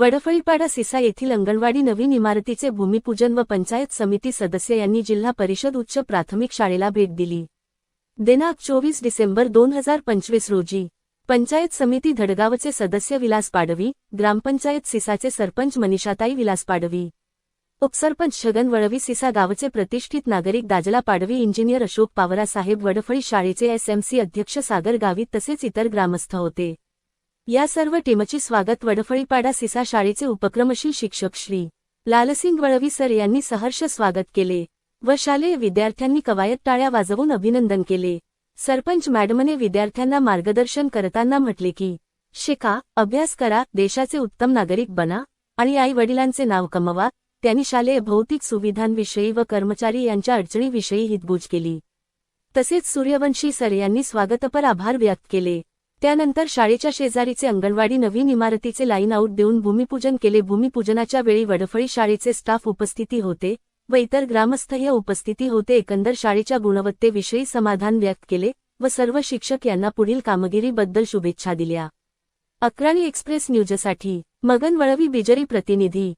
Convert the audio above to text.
वडफळीपाडा सिसा येथील अंगणवाडी नवीन इमारतीचे भूमिपूजन व पंचायत समिती सदस्य यांनी जिल्हा परिषद उच्च प्राथमिक शाळेला भेट दिली. दिनांक चोवीस डिसेंबर दोन हजार पंचवीस रोजी पंचायत समिती धडगावचे सदस्य विलास पाडवी ग्रामपंचायत सिसाचे सरपंच मनीषाताई विलास पाडवी उपसरपंच छगन वळवी सिसा गावचे प्रतिष्ठित नागरिक दाजला पाडवी इंजिनियर अशोक पावरासाहेब वडफळी शाळेचे एसएमसी अध्यक्ष सागर गावित तसेच इतर ग्रामस्थ होते. या सर्व टीमची स्वागत वडफळीपाडा सिसा शाळेचे उपक्रमशील शिक्षक श्री लालसिंग वळवी सर यांनी सहर्ष स्वागत केले व शालेय विद्यार्थ्यांनी कवायत टाळ्या वाजवून अभिनंदन केले. सरपंच मॅडमने विद्यार्थ्यांना मार्गदर्शन करताना म्हटले की शिका अभ्यास करा देशाचे उत्तम नागरिक बना आणि आई वडिलांचे नाव कमवा. त्यांनी शालेय भौतिक सुविधांविषयी व कर्मचारी यांच्या अडचणीविषयी हितबुज केली. तसेच सूर्यवंशी सर यांनी स्वागतपर आभार व्यक्त केले. त्यानंतर शाळेच्या शेजारीचे अंगणवाडी नवीन इमारतीचे लाईन आऊट देऊन भूमिपूजन केले. भूमिपूजनाच्या वेळी वडफळी शाळेचे स्टाफ उपस्थिती होते व इतर ग्रामस्थही उपस्थिती होते. एकंदर शाळेच्या गुणवत्तेविषयी समाधान व्यक्त केले व सर्व शिक्षक यांना पुढील कामगिरीबद्दल शुभेच्छा दिल्या. अक्राणी एक्सप्रेस न्यूजसाठी मगन वळवी बिजरी प्रतिनिधी.